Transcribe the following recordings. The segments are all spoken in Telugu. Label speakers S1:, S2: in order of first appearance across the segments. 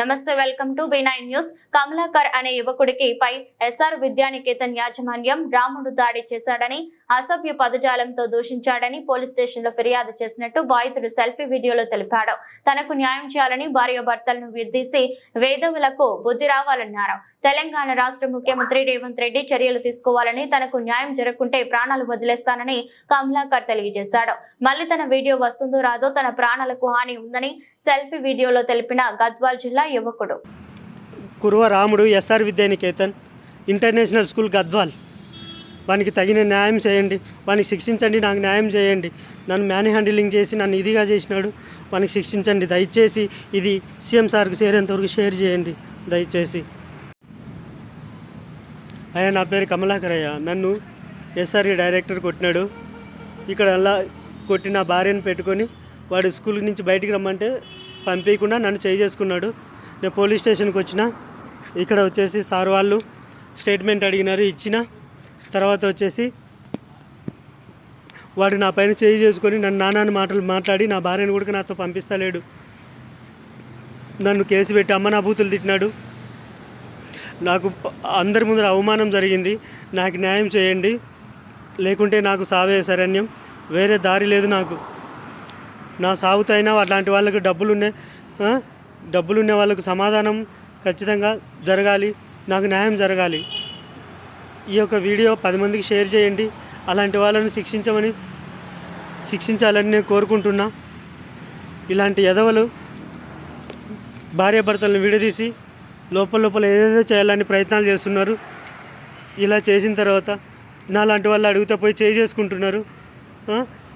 S1: నమస్తే welcome to B nine news. Kamalakar అనే యువకుడికి పై ఎస్ఆర్ విద్యానికేతన్ యాజమాన్యం రాముడు దాడి చేశాడని అసభ్య పదజాలంతో దూషించాడని పోలీస్ స్టేషన్లో ఫిర్యాదు చేసినట్టు బాధితుడు సెల్ఫీ వీడియోలో తెలిపాడు. తనకు న్యాయం చేయాలని భార్య భర్తలను విడదీసి వేదవులకు బుద్ధి రావాలన్నారు. తెలంగాణ రాష్ట్ర ముఖ్యమంత్రి రేవంత్ రెడ్డి చర్యలు తీసుకోవాలని తనకు న్యాయం జరగకుంటే ప్రాణాలు వదిలేస్తానని కమలాకర్ తెలియజేశాడు. మళ్ళీ తన వీడియో వస్తుందో రాదో తన ప్రాణాలకు హాని ఉందని సెల్ఫీ వీడియోలో తెలిపిన గద్వాల్ జిల్లా యువకుడు.
S2: Kuruva Ramudu SR Vidyaniketan international school Gadwal. వానికి తగిన న్యాయం చేయండి. వానికి శిక్షించండి నాకు న్యాయం చేయండి. నన్ను మ్యాన్ హ్యాండిలింగ్ చేసి నన్ను ఇదిగా చేసినాడు. వానికి శిక్షించండి. దయచేసి ఇది సీఎం సార్కి చేరేంతవరకు షేర్ చేయండి. దయచేసి. అయ్యా నా పేరు కమలాకరయ్య నన్ను ఎస్ఆర్ఈ డైరెక్టర్ కొట్టినాడు. ఇక్కడ అలా కొట్టి నా భార్యను పెట్టుకొని వాడు స్కూల్ నుంచి బయటికి రమ్మంటే పంపించకుండా నన్ను చేయి చేసుకున్నాడు. నేను పోలీస్ స్టేషన్కి వచ్చిన. ఇక్కడ వచ్చేసి సార్ వాళ్ళు స్టేట్మెంట్ అడిగినారు ఇచ్చిన. తర్వాత వచ్చేసి వాడు నా పైన చేయి చేసుకొని నన్ను నానాని మాటలు మాట్లాడి నా భార్యను కూడా నాతో పంపిస్తలేడు. నన్ను కేసు పెట్టి అమ్మ నా బూతులు తిట్టినాడు. నాకు అందరి ముందర అవమానం జరిగింది. నాకు న్యాయం చేయండి. లేకుంటే నాకు సావే శరణ్యం. వేరే దారి లేదు నాకు. నా సాగుతైనా అట్లాంటి వాళ్ళకి డబ్బులున్నే డబ్బులున్న వాళ్ళకు సమాధానం ఖచ్చితంగా జరగాలి. నాకు న్యాయం జరగాలి. ఈ యొక్క వీడియో పది మందికి షేర్ చేయండి. అలాంటి వాళ్ళను శిక్షించమని శిక్షించాలని నేను కోరుకుంటున్నా. ఇలాంటి ఎదవలు భార్యాభర్తలను విడదీసి లోపల లోపల ఏదేదో చేయాలని ప్రయత్నాలు చేస్తున్నారు. ఇలా చేసిన తర్వాత నాలాంటి వాళ్ళు అడిగితే పోయి చేయి చేసుకుంటున్నారు.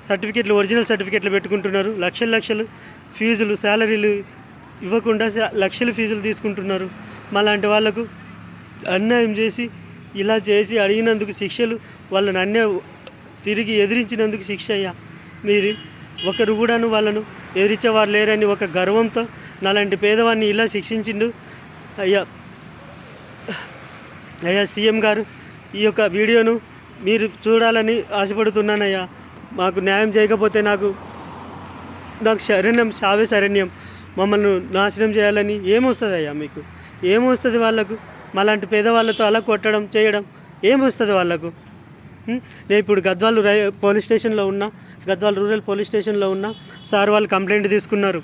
S2: సర్టిఫికెట్లు ఒరిజినల్ సర్టిఫికెట్లు పెట్టుకుంటున్నారు. లక్షల లక్షలు ఫీజులు శాలరీలు ఇవ్వకుండా లక్షలు లక్షల ఫీజులు తీసుకుంటున్నారు. మాలాంటి వాళ్ళకు అన్యాయం చేసి ఇలా చేసి అడిగినందుకు శిక్షలు వాళ్ళు నన్నే తిరిగి ఎదిరించినందుకు శిక్ష అయ్యా. మీరు ఒకరు కూడాను వాళ్ళను ఎదిరించేవారు లేరని ఒక గర్వంతో నాలాంటి పేదవాడిని ఇలా శిక్షించిండు. అయ్యా అయ్యా సీఎం గారు ఈ యొక్క వీడియోను మీరు చూడాలని ఆశపడుతున్నానయ్యా. మాకు న్యాయం చేయకపోతే నాకు నాకు శరణ్యం సావే శరణ్యం. మమ్మల్ని నాశనం చేయాలని ఏమొస్తుంది అయ్యా మీకు? ఏమొస్తుంది వాళ్ళకు? మాలాంటి పేదవాళ్ళతో అలా కొట్టడం చేయడం ఏమొస్తుంది వాళ్ళకు? నేను ఇప్పుడు గద్వాల్ రై పోలీస్ స్టేషన్లో ఉన్నా గద్వాల్ రూరల్ పోలీస్ స్టేషన్లో ఉన్నా సార్ వాళ్ళు కంప్లైంట్ తీసుకున్నారు.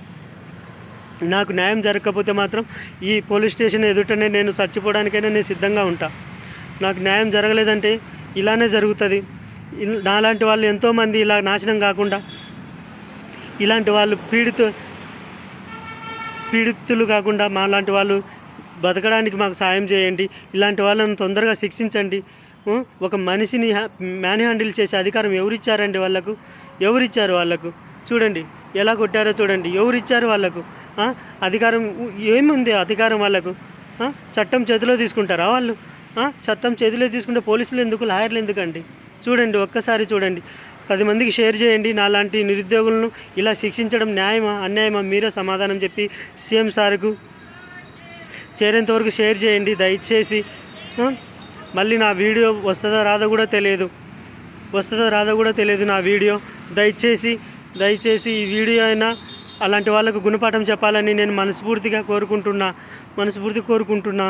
S2: నాకు న్యాయం జరగకపోతే మాత్రం ఈ పోలీస్ స్టేషన్ ఎదుటనే నేను చచ్చిపోవడానికైనా నేను సిద్ధంగా ఉంటా. నాకు న్యాయం జరగలేదంటే ఇలానే జరుగుతుంది. నాలాంటి వాళ్ళు ఎంతోమంది ఇలా నాశనం కాకుండా ఇలాంటి వాళ్ళు పీడిత పీడితులు కాకుండా మాలాంటి వాళ్ళు బతకడానికి మాకు సాయం చేయండి. ఇలాంటి వాళ్ళని తొందరగా శిక్షించండి. ఒక మనిషిని హ్యా- మ్యాన్ హ్యాండిల్ చేసే అధికారం ఎవరిచ్చారండి వాళ్ళకు? ఎవరిచ్చారు వాళ్ళకు? చూడండి. ఎలా కొట్టారో చూడండి. ఎవరిచ్చారు వాళ్ళకు? అధికారం ఏముంది అధికారం వాళ్ళకు? చట్టం చేతిలో తీసుకుంటారా వాళ్ళు? చట్టం చేతిలో తీసుకుంటే పోలీసులు ఎందుకు లాయర్లు ఎందుకండి? చూడండి ఒక్కసారి చూడండి. పది మందికి షేర్ చేయండి. నాలాంటి నిరుద్యోగులను ఇలా శిక్షించడం న్యాయమా అన్యాయమా? మీరే సమాధానం చెప్పి సీఎం సార్కు చేరేంత వరకు షేర్ చేయండి దయచేసి మళ్ళీ నా వీడియో వస్తుందో రాదో కూడా తెలియదు. వస్తుందో రాదో కూడా తెలియదు నా వీడియో. దయచేసి దయచేసి ఈ వీడియో అయినా అలాంటి వాళ్ళకు గుణపాఠం చెప్పాలని నేను మనస్ఫూర్తిగా కోరుకుంటున్నా. మనస్ఫూర్తిగా కోరుకుంటున్నా.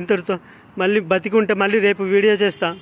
S2: ఇంతటితో మళ్ళీ బతికుంటే మళ్ళీ రేపు వీడియో చేస్తాను